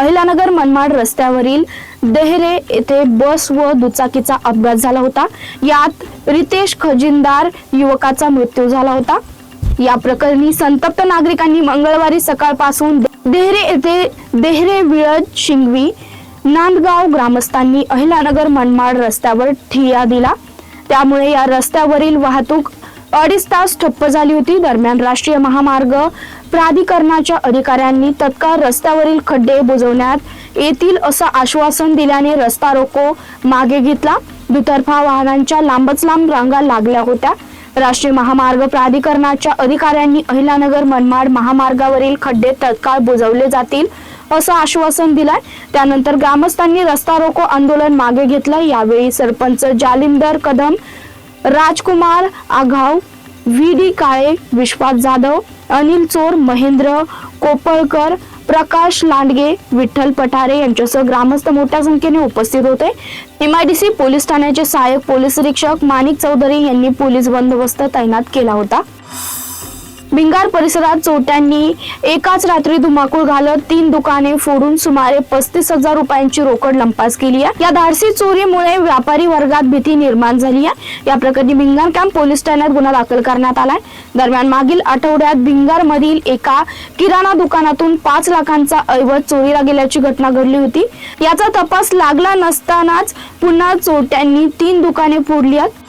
अहिलानगर मनमाड रस्त्यावरील देहरे येथे बस व दुचाकीचा अपघात झाला होता. यात रितेश खजिनदार युवकाचा मृत्यू झाला होता. या प्रकरणी संतप्त नागरिकांनी मंगळवारी सकाळपासून देहरे येथे देहरे विळद शिंगवी नांदगाव ग्रामस्थांनी अहिलानगर मनमाड रस्त्यावर ठिय्या दिला. त्यामुळे या रस्त्यावरील वाहतूक अडीच तास ठप्प झाली होती. दरम्यान राष्ट्रीय महामार्ग प्राधिकरणाच्या अधिकाऱ्यांनी तत्काळ रस्त्यावरील खड्डे बुजवण्यात येतील असं आश्वासन दिल्याने रस्ता रोको मागे घेतला. दुतर्फा वाहनांच्या लांबच लांब रांगा लागल्या होत्या. राष्ट्रीय महामार्ग प्राधिकरणाच्या अधिकाऱ्यांनी अहिलानगर मनमाड महामार्गावरील खड्डे तत्काळ बुजवले जातील असं आश्वासन दिलंय. त्यानंतर ग्रामस्थांनी रस्ता रोको आंदोलन मागे घेतलं यावेळी सरपंच जालिंदर कदम राजकुमार आघाव व्ही डी काळे विश्वास जाधव अनिल चोर महेंद्र कोपळकर प्रकाश लांडगे विठ्ठल पठारे यांच्यासह ग्रामस्थ मोठ्या संख्येने उपस्थित होते. एमआयडीसी पोलीस ठाण्याचे सहाय्यक पोलीस निरीक्षक माणिक चौधरी यांनी पोलीस बंदोबस्त तैनात केला होता. भिंगार परिसरात चोरट्यांनी एकाच रात्री धुमाकूळ घालत तीन दुकाने फोडून सुमारे पस्तीस हजार रुपयांची रोकड लंपास केली आहे. या धाडसी चोरीमुळे व्यापारी वर्गात भीती निर्माण झाली आहे. या प्रकरणी भिंगार कॅम्प पोलीस ठाण्यात गुन्हा दाखल करण्यात आलाय दरम्यान मागील आठवड्यात भिंगार मधील एका किराणा दुकानातून पाच लाखांचा ऐवज चोरीला गेल्याची घटना घडली होती. याचा तपास लागला नसतानाच पुन्हा चोरट्यांनी तीन दुकाने फोडली आहेत.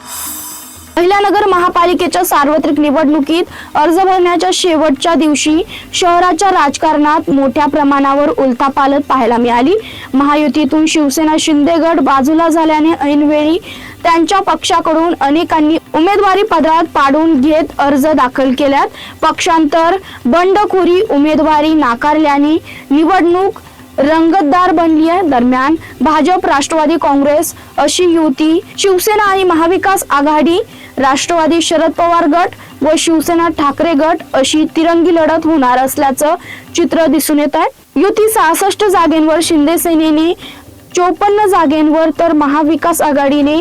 अहिल्यानगर महापालिकेच्या सार्वत्रिक निवडणुकीत अर्ज भरण्याच्या शेवटच्या दिवशी शहराच्या राजकारणात मोठ्या प्रमाणावर उलथापालत पाहायला मिळाली. महायुतीतून शिवसेना शिंदेगड बाजूला झाल्याने ऐनवेळी त्यांच्या पक्षाकडून अनेकांनी उमेदवारी पदरात पाडून घेत अर्ज दाखल केल्यात. पक्षांतर बंडखोरी उमेदवारी नाकारल्याने निवडणूक रंगतदार बनली आहे. दरम्यान भाजप राष्ट्रवादी काँग्रेस अशी युती शिवसेना आणि महाविकास आघाडी राष्ट्रवादी शरद पवार गट व शिवसेना ठाकरे गट अशी तिरंगी लढत होणार असल्याचं चित्र दिसून येत आहे. युती सहासष्ट जागेंवर शिंदे सेनेने चोपन्न जागेंवर तर महाविकास आघाडीने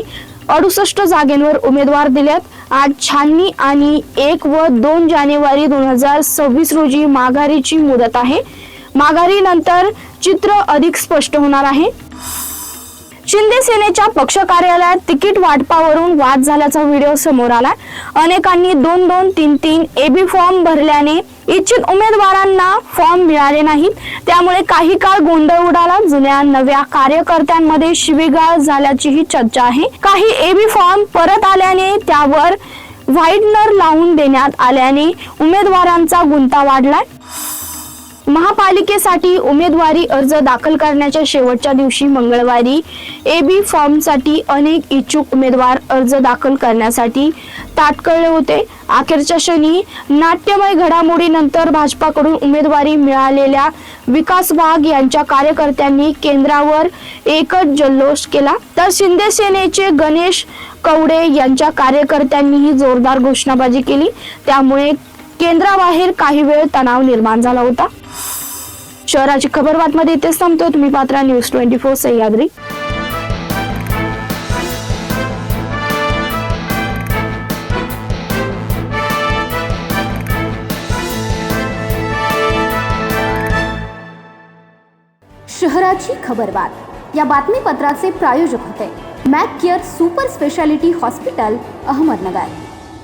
अडुसष्ट जागेंवर उमेदवार दिल्यात आज छाननी आणि एक व दोन जानेवारी दोन हजार सव्वीस रोजी माघारीची मुदत आहे. माघारीनंतर चित्र अधिक स्पष्ट होणार आहे. शिंदे सेनेच्या पक्ष कार्यालयात तिकीट वाटपावरून वाद झाल्याचा व्हिडिओ समोर आला अनेकांनी दोन दोन तीन तीन एबी फॉर्म भरल्याने इच्छित उमेदवारांना फॉर्म मिळाले नाहीत त्यामुळे काही काळ गोंधळ उडाला. जुन्या नव्या कार्यकर्त्यांमध्ये शिवीगाळ झाल्याचीही चर्चा आहे. काही एबी फॉर्म परत आल्याने त्यावर व्हाईटनर लावून देण्यात आल्याने उमेदवारांचा गुंता वाढलाय. महापालिकेसाठी उमेदवारी अर्ज दाखल करण्याच्या शेवटच्या दिवशी मंगळवारी ए बी फॉर्मसाठी अनेक इच्छुक उमेदवार अर्ज दाखल करण्यासाठी ताटकळले होते. अखेरच्या क्षणी नाट्यमय घडामोडीनंतर भाजपाकडून उमेदवारी मिळालेल्या विकास वाघ यांच्या कार्यकर्त्यांनी केंद्रावर एकच जल्लोष केला. तर शिंदे सेनेचे गणेश कवडे यांच्या कार्यकर्त्यांनीही जोरदार घोषणाबाजी केली. त्यामुळे केंद्राबाहेर काही वेळ तणाव निर्माण झाला होता. शहराची खबर बातमध्ये इथेच संपतो तुम्ही पात्रा न्यूज ट्वेंटी फोर सह्याद्री. शहराची खबरबात या बातमीपत्राचे प्रायोजक होते. Mac care super speciality hospital Ahmednagar.